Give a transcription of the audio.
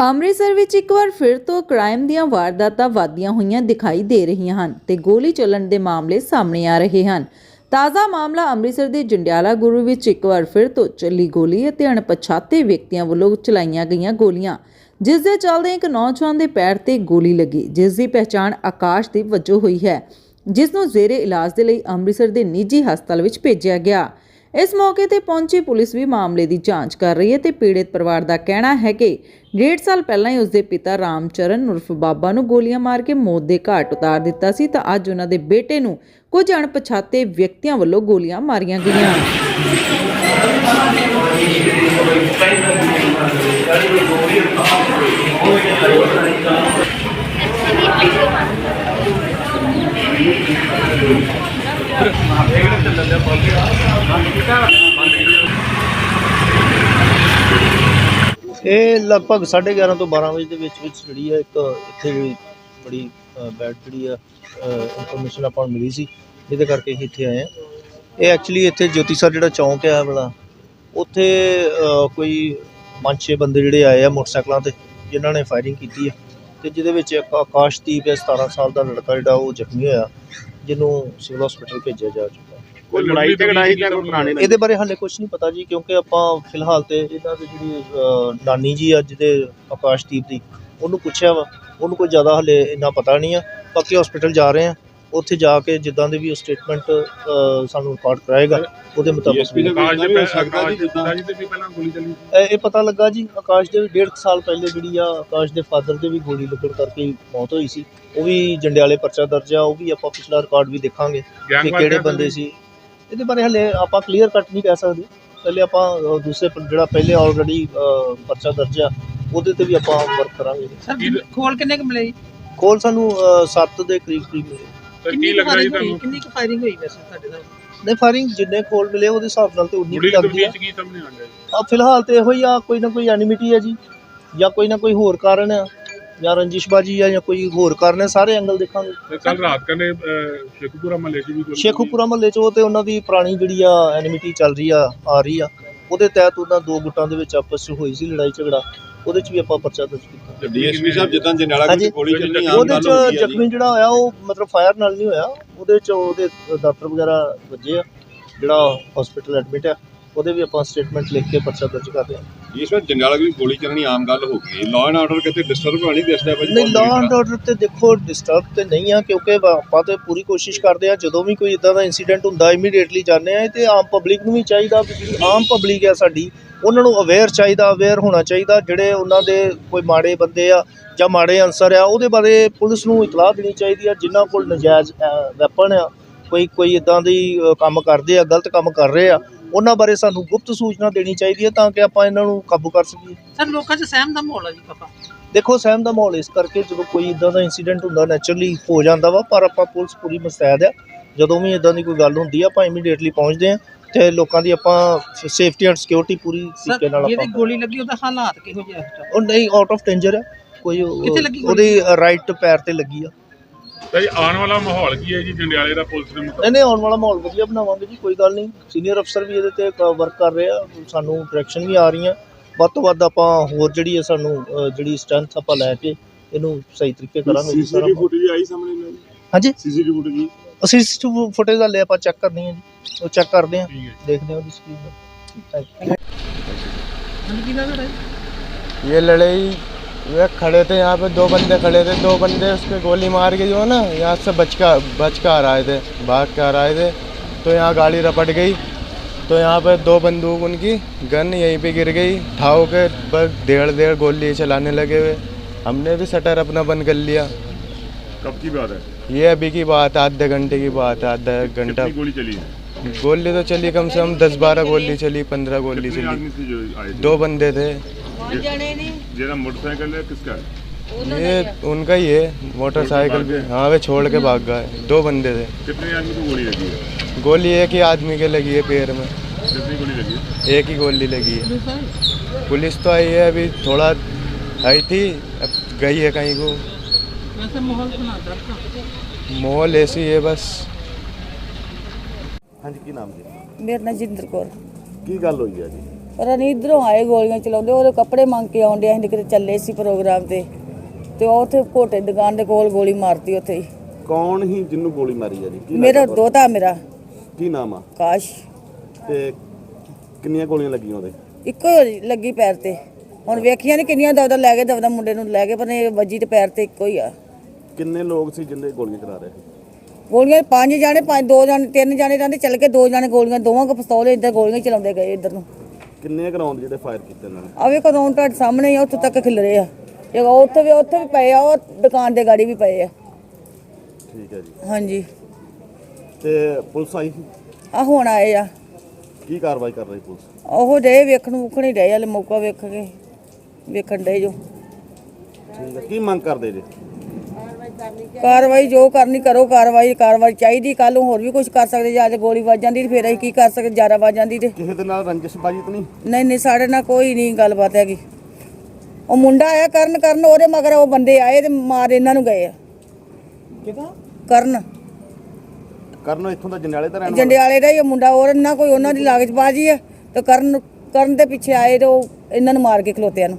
ਅੰਮ੍ਰਿਤਸਰ ਵਿੱਚ ਇੱਕ ਵਾਰ ਫਿਰ ਤੋਂ ਕ੍ਰਾਈਮ ਦੀਆਂ ਵਾਰਦਾਤਾਂ ਵਧਦੀਆਂ ਹੋਈਆਂ ਦਿਖਾਈ ਦੇ ਰਹੀਆਂ ਹਨ ਤੇ ਗੋਲੀ ਚੱਲਣ ਦੇ ਮਾਮਲੇ ਸਾਹਮਣੇ ਆ ਰਹੇ ਹਨ। ਤਾਜ਼ਾ ਮਾਮਲਾ ਅੰਮ੍ਰਿਤਸਰ ਦੇ ਜੰਡਿਆਲਾ ਗੁਰੂ ਵਿੱਚ ਇੱਕ ਵਾਰ ਫਿਰ ਤੋਂ ਚੱਲੀ ਗੋਲੀ ਅਤੇ ਅਣਪਛਾਤੇ ਵਿਅਕਤੀਆਂ ਵੱਲੋਂ ਚਲਾਈਆਂ ਗਈਆਂ ਗੋਲੀਆਂ, ਜਿਸ ਦੇ ਚੱਲਦੇ ਇੱਕ ਨੌਜਵਾਨ ਦੇ ਪੈਰ ਤੇ ਗੋਲੀ ਲੱਗੀ, ਜਿਸ ਦੀ ਪਹਿਚਾਣ ਆਕਾਸ਼ਦੀਪ ਵਜੋਂ ਹੋਈ ਹੈ, ਜਿਸ ਨੂੰ ਜ਼ੇਰੇ ਇਲਾਜ ਦੇ ਲਈ ਅੰਮ੍ਰਿਤਸਰ ਦੇ ਨਿੱਜੀ ਹਸਪਤਾਲ ਵਿੱਚ ਭੇਜਿਆ ਗਿਆ। ਇਸ ਮੌਕੇ ਤੇ ਪਹੁੰਚੀ ਪੁਲਿਸ ਵੀ ਮਾਮਲੇ ਦੀ ਜਾਂਚ ਕਰ ਰਹੀ ਹੈ ਤੇ ਪੀੜਤ ਪਰਿਵਾਰ ਦਾ ਕਹਿਣਾ ਹੈ ਕਿ ਡੇਢ ਸਾਲ ਪਹਿਲਾਂ ਹੀ ਉਸਦੇ ਪਿਤਾ ਰਾਮਚਰਨ ਉਰਫ ਬਾਬਾ ਨੂੰ ਗੋਲੀਆਂ ਮਾਰ ਕੇ ਮੌਤ ਦੇ ਘਾਟ ਉਤਾਰ ਦਿੱਤਾ ਸੀ ਤਾਂ ਅੱਜ ਉਹਨਾਂ ਦੇ ਬੇਟੇ ਨੂੰ ਕੁਝ ਅਣਪਛਾਤੇ ਵਿਅਕਤੀਆਂ ਵੱਲੋਂ ਗੋਲੀਆਂ ਮਾਰੀਆਂ ਗਈਆਂ। ਇਹ ਲਗਭਗ 11:30 ਤੋਂ 12 ਵਜੇ ਦੇ ਵਿੱਚ ਵਿੱਚ ਜਿਹੜੀ ਹੈ ਇੱਕ, ਇੱਥੇ ਜਿਹੜੀ ਬੜੀ ਬੈਡ ਜਿਹੜੀ ਆ ਇਨਫੋਰਮੇਸ਼ਨ ਆਪਾਂ ਨੂੰ ਮਿਲੀ ਸੀ, ਜਿਹਦੇ ਕਰਕੇ ਅਸੀਂ ਇੱਥੇ ਆਏ ਆ ਇਹ ਐਕਚੁਅਲੀ ਇੱਥੇ ਜੋਤੀ ਸਰ ਜਿਹੜਾ ਚੌਂਕ ਹੈ ਬੜਾ ਉੱਥੇ ਕੋਈ ਪੰਜ ਛੇ ਬੰਦੇ ਜਿਹੜੇ ਆਏ ਆ ਮੋਟਰਸਾਈਕਲਾਂ ਤੇ, ਜਿਨ੍ਹਾਂ ਨੇ ਫਾਇਰਿੰਗ ਕੀਤੀ ਹੈ ਤੇ ਜਿਹਦੇ ਵਿੱਚ ਇੱਕ ਆਕਾਸ਼ਦੀਪ ਹੈ 17 ਸਾਲ ਦਾ ਲੜਕਾ ਜਿਹੜਾ ਉਹ ਜ਼ਖਮੀ ਹੋਇਆ, ਜਿਹਨੂੰ ਸਿਵਲ ਹਸਪੀਟਲ ਭੇਜਿਆ ਜਾ ਚੁੱਕਾ। ਕੋਈ ਲੜਾਈ ਝਗੜਾ ਜਾਂ ਕੋਈ ਪੁਰਾਣੇ ਇਹਦੇ ਬਾਰੇ ਹਾਲੇ ਕੁਝ ਨਹੀਂ ਪਤਾ ਜੀ ਕਿਉਂਕਿ ਆਪਾਂ ਫਿਲਹਾਲ ਤੇ ਇਹਨਾਂ ਦੀ ਜਿਹੜੀ ਅਹ, ਨਾਨੀ ਜੀ ਅੱਜ ਦੇ ਆਕਾਸ਼ਦੀਪ ਦੀ ਉਹਨੂੰ ਪੁੱਛਿਆ ਵਾ ਉਹਨੂੰ ਕੋਈ ਜ਼ਿਆਦਾ ਹਾਲੇ ਇੰਨਾ ਪਤਾ ਨਹੀਂ ਆ। ਬਾਕੀ ਹਸਪੀਟਲ ਜਾ ਰਹੇ ਆ ਉੱਥੇ ਜਾ ਕੇ ਜਿੱਦਾਂ ਦੀ ਵੀ ਉਹ ਸਟੇਟਮੈਂਟ ਸਾਨੂੰ ਰਿਕਾਰਡ ਕਰਾਏਗਾ ਉਹਦੇ ਮੁਤਾਬਕ ਡੀਐਸਪੀ ਦੇ ਵੀ- ਆਕਾਸ਼ ਦੇ ਪੈ ਸਕਦਾ ਜੀ ਜਿੱਦਾਂ। ਜੀ ਤੇ ਵੀ ਪਹਿਲਾਂ ਗੋਲੀ ਚੱਲੀ ਇਹ ਇਹ ਪਤਾ ਲੱਗਾ ਜੀ ਆਕਾਸ਼ ਦੇ ਵੀ ਡੇਢ ਕੁ ਸਾਲ ਪਹਿਲੇ ਜਿਹੜੀ ਆ ਆਕਾਸ਼ ਦੇ ਫਾਦਰ ਦੇ ਵੀ ਗੋਲੀ ਲੱਗਣ ਕਰਕੇ ਹੀ ਮੌਤ ਹੋਈ ਸੀ। ਉਹ ਵੀ ਜੰਡਿਆਲੇ ਪਰਚਾ ਦਰਜ ਆ ਉਹ ਵੀ ਆਪਾਂ ਪਿਛਲਾ ਰਿਕਾਰਡ ਵੀ ਦੇਖਾਂਗੇ ਕਿ ਕਿਹੜੇ ਬੰਦੇ ਸੀ। ਇਹਦੇ ਬਾਰੇ ਹਲੇ ਆਪਾਂ ਕਲੀਅਰ ਕੱਟ ਨਹੀਂ ਕਹਿ ਸਕਦੇ। ਪਹਿਲੇ ਆਪਾਂ ਦੂਸਰੇ ਜਿਹੜਾ ਪਹਿਲੇ ਆਲਰੇਡੀ ਪਰਚਾ ਦਰਜ ਆ ਉਹਦੇ ਤੇ ਵੀ ਆਪਾਂ ਵਰਕ ਕਰਾਂਗੇ। ਖੋਲ ਕਿੰਨੇ ਕੁ ਮਿਲੇ ਜੀ? ਕੋਲ ਸਾਨੂੰ 7 ਦੇ ਕਰੀਬ ਕਰੀਬ ਮਿਲੇ। ਕੀ ਕਿੰਨੀ ਲੱਗ ਰਿਹਾ? ਤੁਹਾਨੂੰ? ਕਿੰਨੀ ਕੁ ਫਾਇਰਿੰਗ ਹੋਈ ਵੈਸੇ ਤੁਹਾਡੇ ਨਾਲ? ਨਹੀਂ ਫਾਇਰਿੰਗ ਜਿੰਨੇ ਕੋਲ ਮਿਲੇ ਉਹਦੇ ਹਿਸਾਬ ਨਾਲ ਤੇ ਉਨੀ ਲੱਗਦੀ ਜੀ? ਆ ਫਿਲਹਾਲ ਤੇ ਇਹੋ ਹੀ ਆ ਕੋਈ ਨਾ ਕੋਈ ਐਨਿਮਿਟੀ ਹੈ ਜੀ ਜਾਂ ਕੋਈ ਨਾ ਕੋਈ ਹੋਰ ਕਾਰਨ ਆ। ਜਾਂ ਰੰਜਿਸ਼ਬਾਜੀ ਆ ਜਾਂ ਕੋਈ ਹੋਰ ਕਾਰਨ ਹੈ ਸਾਰੇ ਐਂਗਲ ਦੇਖਾਂਗੇ। ਤੇ ਕੱਲ ਰਾਤ ਕਹਿੰਦੇ ਅਹ, ਸ਼ੇਖੂਪੁਰਾ ਮਹੱਲੇ 'ਚ ਵੀ ਸ਼ੇਖੂਪੁਰਾ ਮਹੱਲੇ 'ਚ ਉਹ ਤੇ ਉਹਨਾਂ ਦੀ ਪੁਰਾਣੀ ਜਿਹੜੀ ਆ ਐਨਿਮਿਟੀ ਚੱਲ ਰਹੀ ਆ ਆ ਰਹੀ ਆ। ਉਹਦੇ ਤਹਿਤ ਉਹਨਾਂ ਦੋ ਗੁੱਟਾਂ ਦੇ ਵਿੱਚ ਆਪਸ 'ਚ ਹੋਈ ਸੀ ਲੜਾਈ ਝਗੜਾ। ਉਹਦੇ 'ਚ ਵੀ ਆਪਾਂ ਪਰਚਾ ਦਰਜ ਕੀਤਾ। ਡੀਐਸਪੀ ਸਾਹਿਬ ਜਿੱਦਾਂ ਹਾਂਜੀ। ਵਿੱਚ ਗੋਲੀ ਚੱਲਣੀ ਆਮ ਉਹਦੇ ਗੱਲ 'ਚ ਆ ਜ਼ਖਮੀ ਜਿਹੜਾ ਹੋਇਆ ਉਹ ਮਤਲਬ ਫਾਇਰ ਨਾਲ ਨਹੀਂ ਹੋਇਆ। ਉਹਦੇ 'ਚ ਉਹਦੇ ਦਾਤਰ ਵਗੈਰਾ ਵੱਜੇ ਆ ਜਿਹੜਾ ਹਸਪੀਟਲ ਐਡਮਿਟ ਆ। ਉਹਦੇ ਵੀ ਆਪਾਂ ਸਟੇਟਮੈਂਟ ਲਿਖ ਕੇ ਪਰਚਾ ਦਰਜ ਕਰਦੇ ਆ। ਇਸ ਵਾਰ ਜੰਡਿਆਲਾ ਵਿੱਚ ਗੋਲੀ ਚੱਲਣੀ ਆਮ ਗੱਲ ਹੋ ਗਈ। ਲਾਅ ਐਂਡ ਆਰਡਰ ਕਿਤੇ ਡਿਸਟਰਬ ਹੋਣੀ ਦਿਸਦਾ ਭਾਜੀ? ਨਹੀਂ ਲਾਅ ਐਂਡ ਆਰਡਰ ਤੇ ਦੇਖੋ ਡਿਸਟਰਬ ਤੇ ਨਹੀਂ ਆ, ਕਿਉਂਕਿ ਆਪਾਂ ਤੇ ਪੂਰੀ ਕੋਸ਼ਿਸ਼ ਕਰਦੇ ਆ, ਜਦੋਂ ਵੀ ਕੋਈ ਇਦਾਂ ਦਾ ਇਨਸੀਡੈਂਟ ਹੁੰਦਾ ਇਮੀਡੀਏਟਲੀ ਜਾਂਦੇ ਆ ਤੇ ਆਮ ਪਬਲਿਕ ਨੂੰ ਵੀ ਚਾਹੀਦਾ ਜਿਹੜੀ ਆਮ ਪਬਲਿਕ ਆ ਸਾਡੀ, ਉਹਨਾਂ ਨੂੰ ਅਵੇਅਰ ਚਾਹੀਦਾ ਅਵੇਅਰ ਹੋਣਾ ਚਾਹੀਦਾ, ਜਿਹੜੇ ਉਹਨਾਂ ਦੇ ਕੋਈ ਮਾੜੇ ਬੰਦੇ ਆ ਜਾਂ ਮਾੜੇ ਅਨਸਰ ਆ, ਉਹਦੇ ਬਾਰੇ ਪੁਲਿਸ ਨੂੰ ਇਤਲਾਹ ਦੇਣੀ ਚਾਹੀਦੀ ਆ, ਜਿਨ੍ਹਾਂ ਕੋਲ ਨਜਾਇਜ਼ ਵੈਪਨ ਆ, ਕੋਈ ਕੋਈ ਇਦਾਂ ਦੀ ਕੰਮ ਕਰਦੇ ਆ, ਗਲਤ ਕੰਮ ਕਰ ਰਹੇ ਆ ਉਹਨਾਂ ਬਾਰੇ ਸਾਨੂੰ ਗੁਪਤ ਸੂਚਨਾ ਦੇਣੀ ਚਾਹੀਦੀ ਹੈ ਤਾਂ ਕਿ ਆਪਾਂ ਇਹਨਾਂ ਨੂੰ ਕਾਬੂ ਕਰ ਸਕੀਏ। ਸਰ ਲੋਕਾਂ 'ਚ ਸਹਿਮ ਦਾ ਮਾਹੌਲ ਆ ਜੀ ਪਾਪਾ। ਦੇਖੋ ਸਹਿਮ ਦਾ ਮਾਹੌਲ ਇਸ ਕਰਕੇ ਜਦੋਂ ਕੋਈ ਇਦਾਂ ਦਾ ਇਨਸੀਡੈਂਟ ਹੁੰਦਾ ਨੈਚੁਰਲੀ ਹੋ ਜਾਂਦਾ ਵਾ ਪਰ ਆਪਾਂ ਪੁਲਿਸ ਪੂਰੀ ਮੁਸਤੈਦ ਆ। ਜਦੋਂ ਵੀ ਇਦਾਂ ਦੀ ਕੋਈ ਗੱਲ ਹੁੰਦੀ ਆ ਆਪਾਂ ਇਮੀਡੀਏਟਲੀ ਪਹੁੰਚਦੇ ਆ ਤੇ ਲੋਕਾਂ ਦੀ ਆਪਾਂ ਸੇਫਟੀ ਐਂਡ ਸਿਕਿਉਰਿਟੀ ਪੂਰੀ ਤਰੀਕੇ ਨਾਲ ਆਪਾਂ ਗੋਲੀ ਲੱਗੀ ਉਹਦਾ ਹਾਲਾਤ ਕਿਹੋ ਜਿਹਾ? ਉਹ ਨਹੀਂ ਆਊਟ ਆਫ ਡੇਂਜਰ ਆ। ਕੋਈ ਕਿੱਥੇ ਲੱਗੀ ਗੋਲੀ? ਉਹਦੀ ਰਾਈਟ ਪੈਰ ਤੇ ਲੱਗੀ ਆ। ਤਾਂ ਜੀ ਆਉਣ ਵਾਲਾ ਮਾਹੌਲ ਕੀ ਹੈ ਜੀ ਜੰਡਿਆਲੇ ਦਾ ਪੁਲਿਸ ਦੇ ਮੁਤਾਬਕ ਨਹੀਂ ਨਹੀਂ ਆਉਣ ਵਾਲਾ ਮਾਹੌਲ ਵਧੀਆ ਬਣਾਵਾਂਗੇ ਜੀ ਕੋਈ ਗੱਲ ਨਹੀਂ ਸੀਨੀਅਰ ਅਫਸਰ ਵੀ ਇਹਦੇ ਤੇ ਵਰਕ ਕਰ ਰਹੇ ਆ ਸਾਨੂੰ ਡਾਇਰੈਕਸ਼ਨ ਵੀ ਆ ਰਹੀਆਂ ਵੱਧ ਤੋਂ ਵੱਧ ਆਪਾਂ ਹੋਰ ਜਿਹੜੀ ਹੈ ਸਾਨੂੰ ਅ, ਜਿਹੜੀ ਸਟਰੈਂਥ ਆਪਾਂ ਲੈ ਕੇ ਇਹਨੂੰ ਸਹੀ ਤਰੀਕੇ ਕਰਾਂਗੇ ਜੀ ਸਾਰਾ ਸੀਸੀਟੀਵੀ ਫੁਟੇਜ ਆਈ ਸਾਹਮਣੇ ਨਾ ਹਾਂਜੀ ਸੀਸੀਟੀਵੀ ਫੁਟੇਜ ਅਸੀਂ ਸੀਸੀਟੀਵੀ ਫੁਟੇਜ ਦਾ ਲੈ ਆਪਾਂ ਚੈੱਕ ਕਰਨੀ ਹੈ ਜੀ ਉਹ ਚੈੱਕ ਕਰਦੇ ਹਾਂ ਠੀਕ ਹੈ ਦੇਖਦੇ ਹਾਂ ਉਹਦੀ ਸਕਰੀਨ ਤੇ ਹਾਂਜੀ ਕੀ ਨਾਮ ਹੈ ये लड़ाई वे खड़े थे यहाँ पे दो बंदे खड़े थे। दो बंदे उसके गोली मार के जो ना यहाँ से बच का बच आ रहे थे भाग के आ रहे थे। तो यहाँ गाड़ी रपट गई। तो यहाँ पे दो बंदूक उनकी गन यहीं पे गिर गई। ठाव के बस डेढ़ डेढ़ गोली चलाने लगे हुए। हमने भी शटर अपना बंद कर लिया। कब की बात है? ये अभी की बात है आधे घंटे की बात है आधा घंटा। गोली चली है? गोली तो चली कम से कम दस बारह गोली चली पंद्रह गोली चली। दो बंदे थे। मोटरसाइकिल किसका है? ये उनका ही है मोटरसाइकिल भी। हाँ वे छोड़ के भाग गए दो बंदे थे। कितने आदमी को गोली लगी है? गोली एक ही आदमी के लगी है पैर में। कितनी गोली लगी है? एक ही गोली लगी है। पुलिस तो आई है अभी थोड़ा आई थी अब गई है कहीं को। माहौल ऐसी है बस। हाँ जी की नाम जी? मेरा नाम जिंदर कौर। की गल हुई है जी? ਪਤਾ ਨਹੀਂ ਇਧਰੋਂ ਆਏ ਗੋਲੀਆਂ ਚਲਾਉਂਦੇ ਉਹਦੇ ਕੱਪੜੇ ਮੰਗ ਕੇ ਆਉਂਦੇ ਅਸੀਂ ਕਿਤੇ ਚੱਲੇ ਸੀ ਪ੍ਰੋਗਰਾਮ ਤੇ। ਤੇ ਉਹ ਉੱਥੇ ਘੋਟੇ ਦੁਕਾਨ ਦੇ ਕੋਲ ਗੋਲੀ ਮਾਰਤੀ ਉੱਥੇ ਹੀ। ਕੌਣ ਹੀ ਜਿਹਨੂੰ ਗੋਲੀ ਮਾਰੀ ਆ ਜੀ? ਕੀ ਮੇਰਾ ਲੱਗਦਾ ਦੋਤਾ ਮੇਰਾ? ਕੀ ਨਾਮ ਆ? ਕਾਸ਼। ਤੇ ਕਿੰਨੀਆਂ ਗੋਲੀਆਂ ਲੱਗੀਆਂ ਉਹਦੇ? ਇੱਕੋ ਹੀ ਲੱਗੀ ਪੈਰ ਤੇ। ਹੁਣ ਵੇਖੀਆਂ ਨਹੀਂ ਕਿੰਨੀਆਂ ਦਵਦਾ ਲੈ ਕੇ ਦਵਦਾ ਮੁੰਡੇ ਨੂੰ ਲੈ ਕੇ ਪਰ ਇਹ ਵੱਜੀ ਤੇ ਪੈਰ ਤੇ ਇੱਕੋ ਹੀ ਆ। ਕਿੰਨੇ ਲੋਕ ਸੀ ਜਿੰਦੇ ਗੋਲੀਆਂ ਚਲਾ ਰਹੇ ਸੀ? ਗੋਲੀਆਂ ਪੰਜ ਜਾਣੇ ਪੰਜ ਦੋ ਜਾਣੇ ਤਿੰਨ ਜਾਣੇ ਜਾਂਦੇ ਚੱਲ ਕੇ ਦੋ ਜਾਣੇ ਗੋਲੀਆਂ ਦੋਵਾਂ ਕੋ ਪਿਸਤੌਲ ਇੱਧਰ ਗੋਲੀਆਂ ਚਲਾਉਂਦੇ ਗਏ ਇੱਧਰ ਨੂੰ। ਕਿੰਨੇ ਗਰਾਉਂਡ ਜਿਹੜੇ ਫਾਇਰ ਕੀਤੇ ਇਹਨਾਂ ਨੇ? ਆ ਵੇਖੋ ਰੌਣ ਤੁਹਾਡੇ ਸਾਹਮਣੇ ਹੀ ਆ, ਉੱਥੋਂ ਤੱਕ ਖਿਲ ਰਹੇ ਆ। ਇਹ ਉੱਥੇ ਵੀ ਉੱਥੇ ਵੀ ਪਏ ਆ ਉਹ ਦੁਕਾਨ ਦੇ ਗਾੜੀ ਵੀ ਪਏ ਆ। ਠੀਕ ਹੈ ਜੀ। ਹਾਂਜੀ। ਤੇ ਪੁਲਿਸ ਆਈ ਸੀ? ਆ ਹੁਣ ਆਏ ਆ। ਕੀ ਕਾਰਵਾਈ ਕਰ ਰਹੀ ਪੁਲਿਸ? ਉਹ ਡੇ ਵੇਖਣ ਵੁਖਣ ਹੀ ਡੇ ਹਲੇ ਮੌਕਾ ਵੇਖ ਕੇ ਵੇਖਣ ਡੇ ਜੋ। ਠੀਕ ਹੈ ਕੀ ਮੰਗ ਕਰਦੇ ਜੀ? ਕਾਰਵਾਈ ਜੋ ਕਰਨੀ ਕਰੋ ਕਾਰਵਾਈ ਕਾਰਵਾਈ ਚਾਹੀਦੀ ਕੱਲ ਨੂੰ ਹੋਰ ਵੀ ਕੁਝ ਕਰ ਸਕਦੇ ਜੇ ਅੱਜ ਗੋਲੀ ਵੱਜ ਜਾਂਦੀ ਤੇ ਫਿਰ ਅਸੀਂ ਕੀ ਕਰ ਸਕਦੇ ਜ਼ਿਆਦਾ ਵੱਜ ਜਾਂਦੀ ਤੇ। ਕਿਸੇ ਦੇ ਨਾਲ ਰੰਜਿਸ਼ਬਾਜੀ ਤਾਂ ਨਹੀਂ? ਨਹੀਂ ਨਹੀਂ ਸਾਡੇ ਨਾਲ ਕੋਈ ਨਹੀਂ ਗੱਲਬਾਤ ਹੈਗੀ। ਉਹ ਮੁੰਡਾ ਆਇਆ ਕਰਨ ਕਰਨ ਉਹਦੇ ਮਗਰ ਉਹ ਬੰਦੇ ਆਏ ਤੇ ਮਾਰ ਇਹਨਾਂ ਨੂੰ ਗਏ ਆ। ਕਿਹਦਾ ਕਰਨ। ਕਰਨ ਇੱਥੋਂ ਦਾ ਜੰਡਿਆਲੇ ਦਾ ਰਹਿਣ ਵਾਲਾ? ਜੰਡਿਆਲੇ ਦਾ ਹੀ ਉਹ ਮੁੰਡਾ ਹੋਰ ਨਾ ਕੋਈ ਉਹਨਾਂ ਦੀ ਲਾਗਚ ਬਾਜੀ ਹੈ ਤੇ ਕਰਨ ਕਰਨ ਦੇ ਪਿੱਛੇ ਆਏ ਤੇ ਉਹ ਇਹਨਾਂ ਨੂੰ ਮਾਰ ਕੇ ਖਲੋਤਿਆਂ ਨੂੰ।